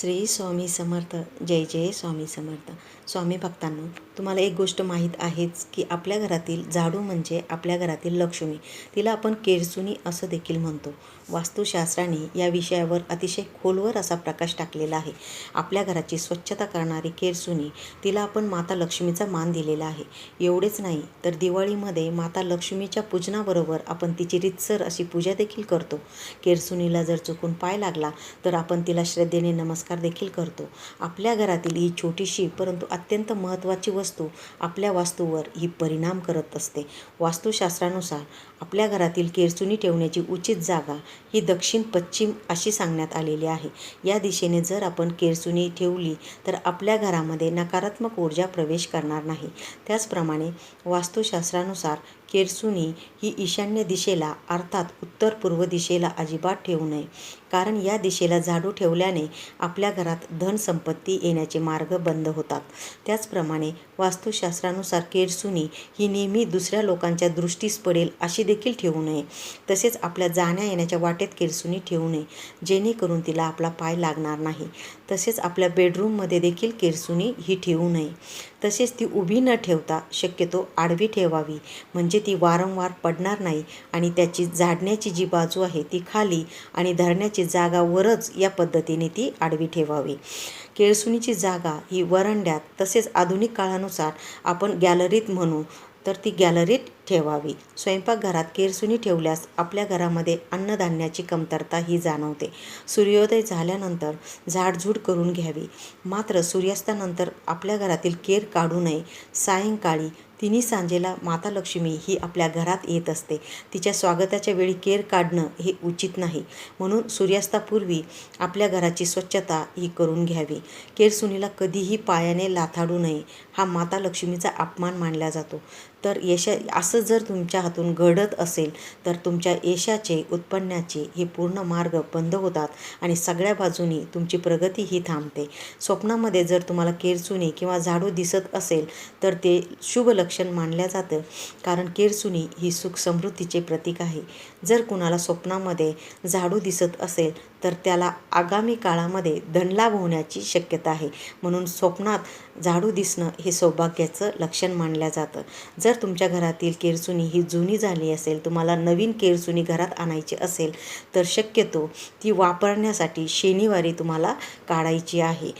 श्री स्वामी समर्थ. जय जय स्वामी समर्थ. स्वामी भक्तांनो तुम्हाला एक गोष्ट माहीत आहेच की आपल्या घरातील झाडू म्हणजे आपल्या घरातील लक्ष्मी. तिला आपण केरसुनी असं देखील म्हणतो. वास्तुशास्त्राने या विषयावर अतिशय खोलवर असा प्रकाश टाकलेला आहे. आपल्या घराची स्वच्छता करणारी केरसुनी तिला आपण माता लक्ष्मीचा मान दिलेला आहे. एवढेच नाही तर दिवाळीमध्ये माता लक्ष्मीच्या पूजनाबरोबर आपण तिची रितसर अशी पूजा देखील करतो. केरसुनीला जर चुकून पाय लागला तर आपण तिला श्रद्धेने नमस्कार देखील करतो. आपल्या घरातील ही छोटीशी परंतु अत्यंत महत्त्वाची वस्तू आपल्या वास्तूवर ही परिणाम करत असते. वास्तुशास्त्रानुसार आपल्या घरातील केरसुनी ठेवण्याची उचित जागा ही दक्षिण पश्चिम अशी सांगण्यात आलेली आहे. या दिशेने जर आपण केरसुनी ठेवली तर आपल्या घरामध्ये नकारात्मक ऊर्जा प्रवेश करणार नाही. त्याचप्रमाणे वास्तुशास्त्रानुसार केरसुनी ही ईशान्य दिशेला अर्थात उत्तर पूर्व दिशेला अजिबात ठेवू नये. कारण या दिशेला झाडू ठेवल्याने आपल्या घरात धनसंपत्ती येण्याचे मार्ग बंद होतात. त्याचप्रमाणे वास्तुशास्त्रानुसार केरसुनी ही नेहमी दुसऱ्या लोकांच्या दृष्टीस पडेल अशी देखील ठेवू नये. तसेच आपल्या जाण्या येण्याच्या वाटेत केरसुनी ठेवू नये जेणेकरून तिला आपला पाय लागणार नाही. तसेच आपल्या बेडरूममध्ये देखील केरसुनी ही ठेवू नये. तसेच ती उभी न ठेवता शक्यतो आडवी ठेवावी म्हणजे ती वारंवार पडणार नाही आणि त्याची झाडण्याची जी बाजू आहे ती खाली आणि धरण्याची जागा वरच या पद्धतीने ती आडवी ठेवावी. केळसुणीची जागा ही वरांड्यात तसेच आधुनिक काळानुसार आपण गॅलरीत म्हणू तर ती गॅलरीत ठेवावी. स्वयंपाकघरात केरसुनी ठेवल्यास आपल्या घरामध्ये अन्नधान्याची कमतरता ही जाणवते. सूर्योदय झाल्यानंतर झाडझूड करून घ्यावी. मात्र सूर्यास्तानंतर आपल्या घरातील केर काढू नये. सायंकाळी तिन्ही सांजेला माता लक्ष्मी ही आपल्या घरात येत असते. तिच्या स्वागताच्या वेळी केर काढणं हे उचित नाही. म्हणून सूर्यास्तापूर्वी आपल्या घराची स्वच्छता ही करून घ्यावी. केरसुनीला कधीही पायाने लाथाडू नये हा माता लक्ष्मीचा अपमान मानला जातो. तर यशा असं जर तुमच्या हातून घडत असेल तर तुमच्या यशाचे उत्पन्नाचे हे पूर्ण मार्ग बंद होतात आणि सगळ्या बाजूनी तुमची प्रगती ही थांबते. स्वप्नामध्ये जर तुम्हाला केरसुनी किंवा झाडू दिसत असेल तर ते शुभ लक्षण मानलं जातं कारण केरसुनी ही सुख समृद्धीचे प्रतीक आहे. जर कुणाला स्वप्नामध्ये झाडू दिसत असेल तर त्याला आगामी काळामध्ये धनलाभ होण्याची शक्यता आहे. म्हणून स्वप्नात झाडू दिसणं हे सौभाग्याचं लक्षण मानलं जातं. जर जर तुमच्या घरातील केरसुनी ही जुनी झाली असेल तुम्हाला नवीन केरसुनी घरात आणायची असेल तर शक्यतो ती वापरण्यासाठी शनिवारी तुम्हाला काढायची आहे.